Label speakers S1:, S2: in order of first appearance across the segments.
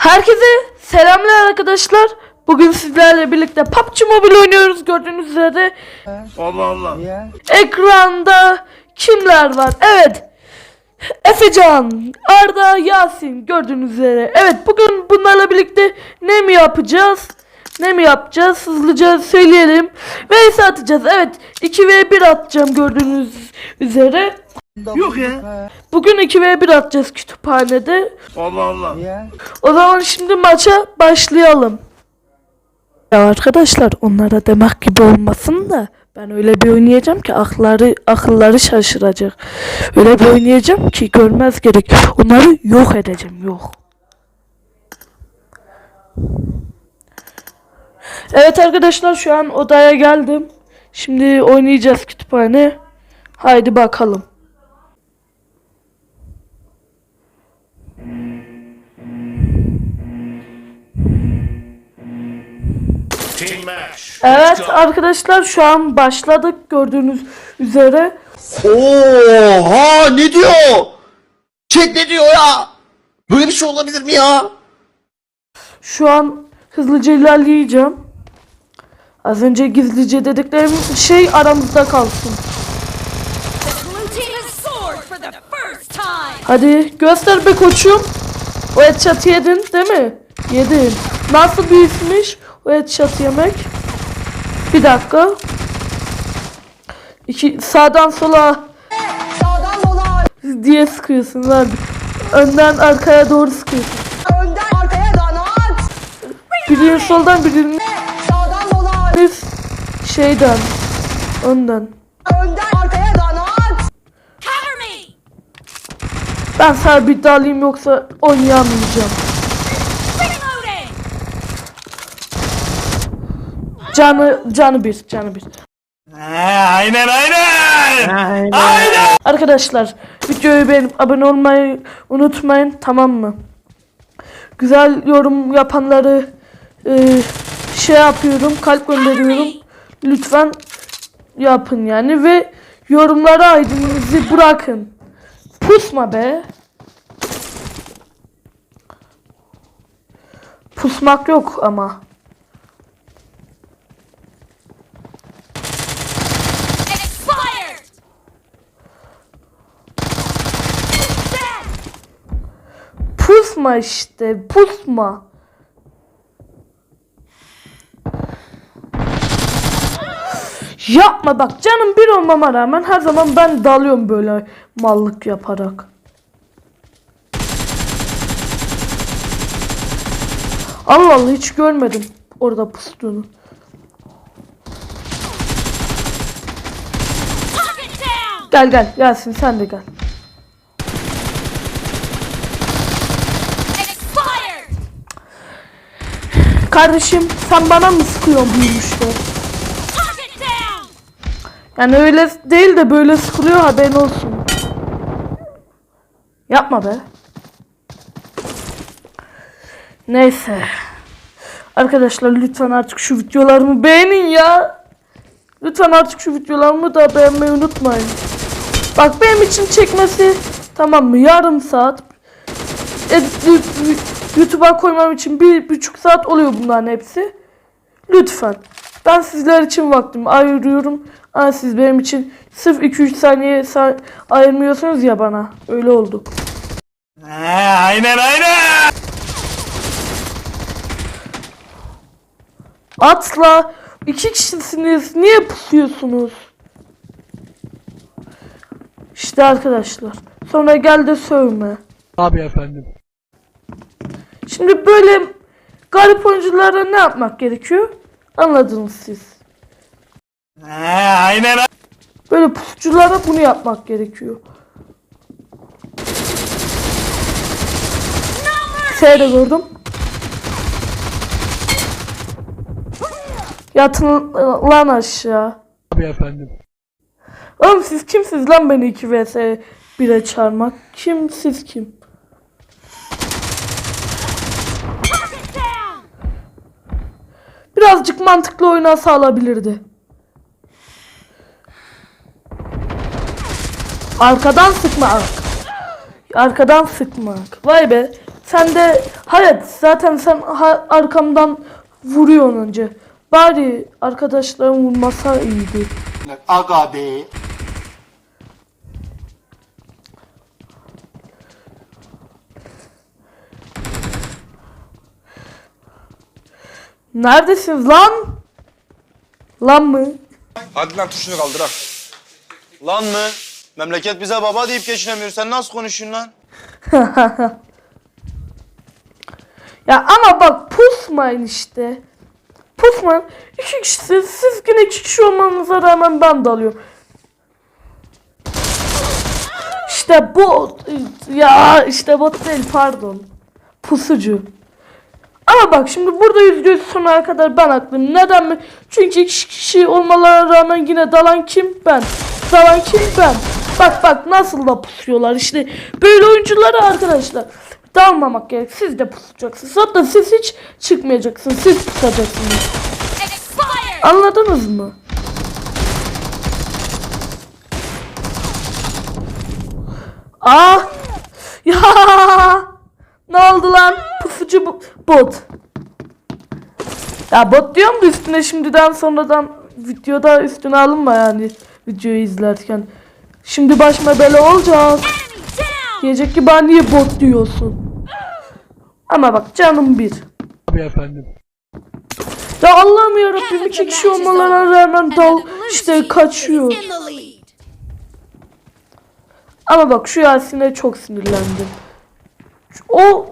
S1: Herkese selamlar arkadaşlar. Bugün sizlerle birlikte PUBG Mobile oynuyoruz gördüğünüz üzere.
S2: Allah Allah.
S1: Ekranda kimler var? Evet. Efecan, Arda, Yasin gördüğünüz üzere. Evet bugün bunlarla birlikte ne mi yapacağız? Ne mi yapacağız? Hızlıca söyleyelim. Ve atacağız. Evet 2 v 1 atacağım gördüğünüz üzere.
S2: Yok ya.
S1: Bugün 2 v 1 atacağız kütüphanede.
S2: Allah Allah.
S1: O zaman şimdi maça başlayalım. Ya arkadaşlar onlara demek gibi olmasın da ben öyle bir oynayacağım ki akılları akılları şaşıracak. Öyle bir oynayacağım ki görmez gerek. Onları yok edeceğim yok. Evet arkadaşlar şu an odaya geldim. Şimdi oynayacağız kütüphane. Haydi bakalım. Evet arkadaşlar şu an başladık gördüğünüz üzere.
S3: Oha ne diyor? Chat ne diyor ya? Böyle bir şey olabilir mi ya?
S1: Şu an hızlıca ilerleyeceğim. Az önce gizlice dediklerim şey aramızda kalsın. Hadi göster be koçum. O headshot yedin değil mi? Yedin. Nasıl ismiş o headshot yemek? Bir dakika. İki, sağdan sola
S4: Sağdan sola,
S1: diye sıkıyorsun abi. Önden arkaya doğru sıkıyorsun.
S4: önden arkaya donat.
S1: Birini soldan birini
S4: Sağdan sola,
S1: şeyden. Önden.
S4: önden arkaya donat.
S1: Ben sabit alayım yoksa oynayamayacağım. Canı canı bir, canı bir.
S2: Aynen aynen.
S1: Arkadaşlar videoyu beğenip abone olmayı unutmayın tamam mı? Güzel yorum yapanları e, şey yapıyorum kalp gönderiyorum. Lütfen yapın yani ve yorumlara aydınınızı bırakın. Pusma be. Pusmak yok ama. Pusma işte, pusma. Yapma bak canım bir olmama rağmen her zaman ben dalıyorum böyle mallık yaparak. Allah Allah hiç görmedim orada pustuğunu. Gel gel Yasin sen de gel. Kardeşim sen bana mı sıkıyorsun
S5: down.
S1: Yani öyle değil de böyle sıkılıyor haberin olsun. Yapma be. Neyse. Arkadaşlar lütfen artık şu videolarımı beğenin ya. Lütfen artık şu videolarımı da beğenmeyi unutmayın. Bak benim için çekmesi tamam mı yarım saat. Edit, YouTube'a koymam için bir buçuk saat oluyor bunların hepsi. Lütfen. Ben sizler için vaktimi ayırıyorum. Ama siz benim için sırf 2-3 saniye sa- ayırmıyorsunuz ya bana. Öyle oldu.
S2: Aynen aynen.
S1: Atla. iki kişisiniz. Niye pusuyorsunuz? İşte arkadaşlar. Sonra gel de sövme.
S6: Abi efendim.
S1: Şimdi böyle garip oyunculara ne yapmak gerekiyor? Anladınız siz.
S2: Aynen
S1: Böyle pusuculara bunu yapmak gerekiyor. Şey de gördüm. Yatın lan aşağı.
S6: Abi efendim.
S1: Oğlum siz kimsiniz lan beni 2 vs 1'e çağırmak? Kim siz kim? Birazcık mantıklı oynasa alabilirdi. Arkadan sıkmak. Arkadan sıkmak. Vay be. Sen de hayat zaten sen arkamdan vuruyorsun önce. Bari arkadaşların vurmasa iyiydi.
S3: Aga be.
S1: Neredesiniz lan? Lan mı?
S7: Hadi lan tuşunu kaldır ha. Lan mı? Memleket bize baba deyip geçinemiyor. Sen nasıl konuşuyorsun lan?
S1: Ya ama bak pusmayın işte. Pusmayın. İki kişisiniz. Siz yine iki kişi olmanıza rağmen ben dalıyorum. İşte bot. Ya işte bot değil pardon. Pusucu. Ama bak şimdi burada yüz sonuna kadar ben haklıyım. Neden mi? Çünkü iki kişi olmalarına rağmen yine dalan kim? Ben. Dalan kim? Ben. Bak bak nasıl da pusuyorlar işte. Böyle oyuncuları arkadaşlar. Dalmamak gerek. Siz de pusacaksınız. Hatta siz hiç çıkmayacaksınız. Siz pusacaksınız. Anladınız mı? Ah! Ya! Ne oldu lan? Pusucu bu- bot. Ya bot diyorum da üstüne şimdiden sonradan videoda üstüne alınma yani videoyu izlerken. Şimdi başıma bela
S5: down!
S1: Diyecek ki ben niye bot diyorsun? Ama bak canım bir.
S6: Abi efendim.
S1: Ya Allah'ım yarabbim iki kişi olmalarına rağmen dal işte kaçıyor. Ama bak şu Yasin'e çok sinirlendim. O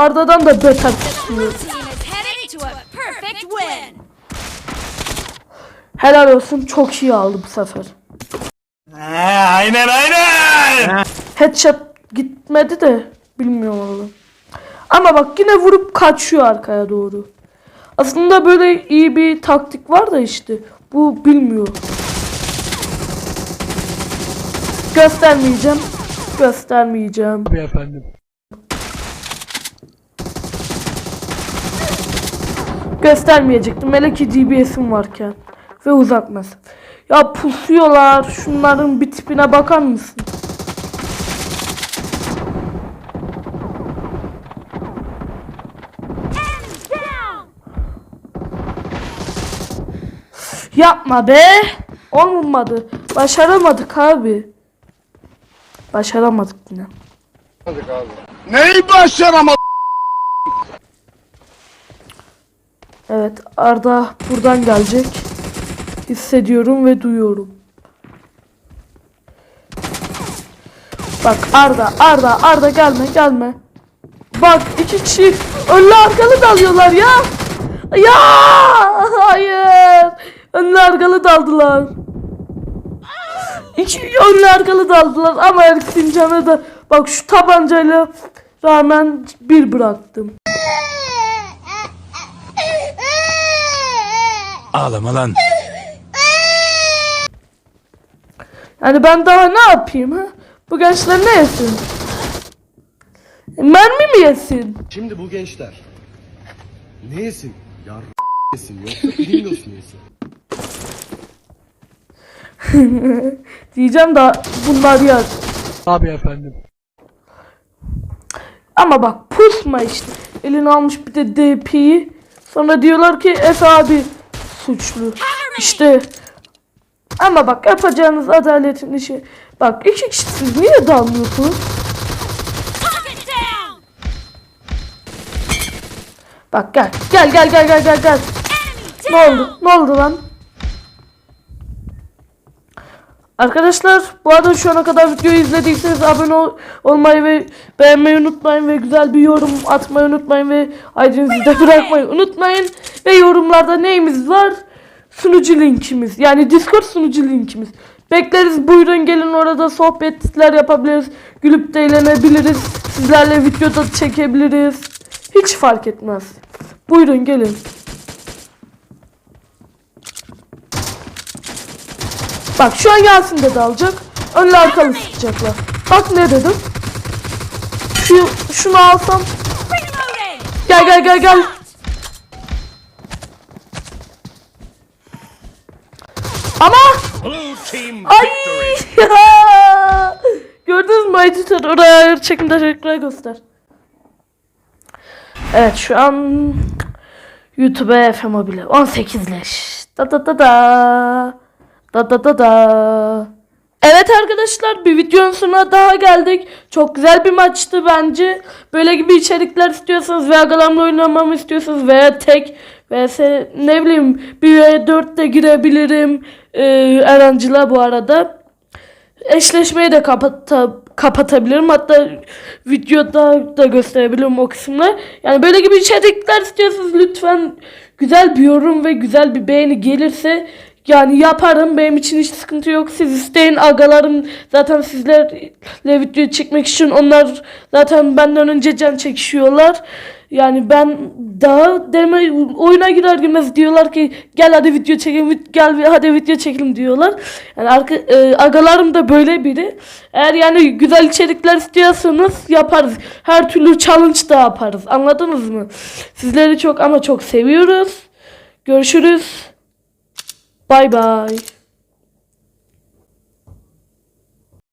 S1: Arda'dan da beter tutuyor. Helal olsun çok iyi aldı bu sefer.
S2: He, aynen aynen.
S1: Headshot gitmedi de bilmiyorum onu. Ama bak yine vurup kaçıyor arkaya doğru. Aslında böyle iyi bir taktik var da işte. Bu bilmiyor. Göstermeyeceğim. Göstermeyeceğim.
S6: Abi efendim.
S1: Göstermeyecektim. Meleki DBS'im varken. Ve uzak mesafe. Ya pusuyorlar. Şunların bir tipine bakar mısın? Yapma be. Olmadı. Başaramadık abi. Başaramadık yine.
S3: Neyi başaramadım?
S1: Evet Arda buradan gelecek. Hissediyorum ve duyuyorum. Bak Arda Arda Arda gelme gelme. Bak iki kişi önlü arkalı dalıyorlar ya. Ya hayır. Önlü arkalı daldılar. İki önlü arkalı daldılar ama Ersin canı da bak şu tabancayla rağmen bir bıraktım.
S2: Ağlama lan.
S1: Yani ben daha ne yapayım ha? Bu gençler ne yesin? Mermi mi yesin?
S8: Şimdi bu gençler ne yesin? Yar yesin yoksa bilmiyorsun yesin.
S1: Diyeceğim da bunlar yer.
S6: Abi efendim.
S1: Ama bak pusma işte. Elini almış bir de DP'yi. Sonra diyorlar ki Efe abi suçlu. İşte. Ama bak yapacağınız adaletin işi. Bak iki kişi siz niye dalmıyorsunuz? Bak gel. Gel gel gel gel gel gel. Ne oldu? Ne oldu lan? Arkadaşlar bu arada şu ana kadar videoyu izlediyseniz abone ol- olmayı ve beğenmeyi unutmayın ve güzel bir yorum atmayı unutmayın ve ayrıca de bırakmayı unutmayın ve yorumlarda neyimiz var? Sunucu linkimiz yani Discord sunucu linkimiz. Bekleriz buyurun gelin orada sohbetler yapabiliriz. Gülüp de eğlenebiliriz. Sizlerle videoda çekebiliriz. Hiç fark etmez. Buyurun gelin. Bak şu an Yasin de dalacak. Önlü arkalı sıkacaklar. Bak ne dedim. Şu, şunu alsam. Gel gel gel gel. Ama ay
S2: victory.
S1: Gördünüz mü editör oraya çekimde tekrar göster. Evet şu an YouTube Efe Mobile 18 leş. Da da da da. Da da da da. Evet arkadaşlar bir videonun sonuna daha geldik. Çok güzel bir maçtı bence. Böyle gibi içerikler istiyorsanız veya galamla oynamamı istiyorsanız veya tek veya ne bileyim bir veya 4 de girebilirim. Ee, Erancı'la bu arada. Eşleşmeyi de kapata, kapatabilirim. Hatta videoda da gösterebilirim o kısımları. Yani böyle gibi içerikler istiyorsanız lütfen güzel bir yorum ve güzel bir beğeni gelirse yani yaparım. Benim için hiç sıkıntı yok. Siz isteyin agalarım zaten sizlerle video çekmek için onlar zaten benden önce can çekişiyorlar. Yani ben daha deme oyuna girer girmez diyorlar ki gel hadi video çekelim gel hadi video çekelim diyorlar. Yani arka, e, agalarım da böyle biri. Eğer yani güzel içerikler istiyorsanız yaparız. Her türlü challenge da yaparız. Anladınız mı? Sizleri çok ama çok seviyoruz. Görüşürüz. Bye bye.